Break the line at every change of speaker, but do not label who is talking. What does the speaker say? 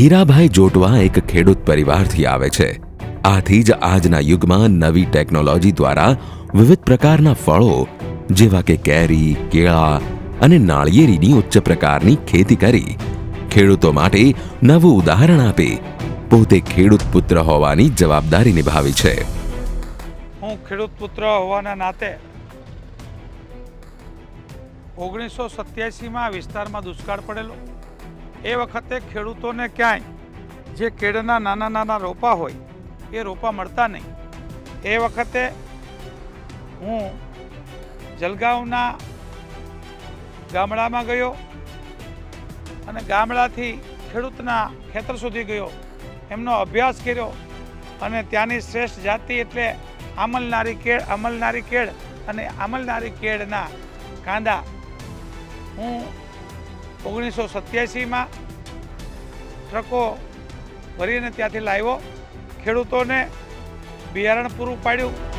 હીરાભાઈ જોટવા એક ખેડૂત પરિવારથી આવે છે. આથી જ આજના યુગમાં નવી ટેકનોલોજી દ્વારા વિવિધ પ્રકારના ફળો, જેવા કે કેરી, કેળા અને નાળિયેરીની ઉચ્ચ પ્રકારની ખેતી કરી. ખેડૂતો માટે નવું ઉદાહરણ આપી પોતે ખેડૂત પુત્ર હોવાની જવાબદારી નિભાવી છે.
હું ખેડૂત પુત્ર હોવાના નાતે ઓગણીસો સત્યાસીમાં વિસ્તારમાં દુષ્કાળ પડેલો. એ વખતે ખેડૂતોને ક્યાંય જે કેળના નાના નાના રોપા હોય, એ રોપા મળતા નહીં. એ વખતે હું જલગાંવના ગામડામાં ગયો અને ગામડાથી ખેડૂતના ખેતર સુધી ગયો. એમનો અભ્યાસ કર્યો અને ત્યાંની શ્રેષ્ઠ જાતિ એટલે આમલનારી કેળ અમલનારી કેળ અને આમલનારી કેળના કાંદા. હું ઓગણીસો સત્યાસીમાં ટ્રકો ભરીને ત્યાંથી લાવ્યો. ખેડૂતોને બિયારણ પૂરું પાડ્યું.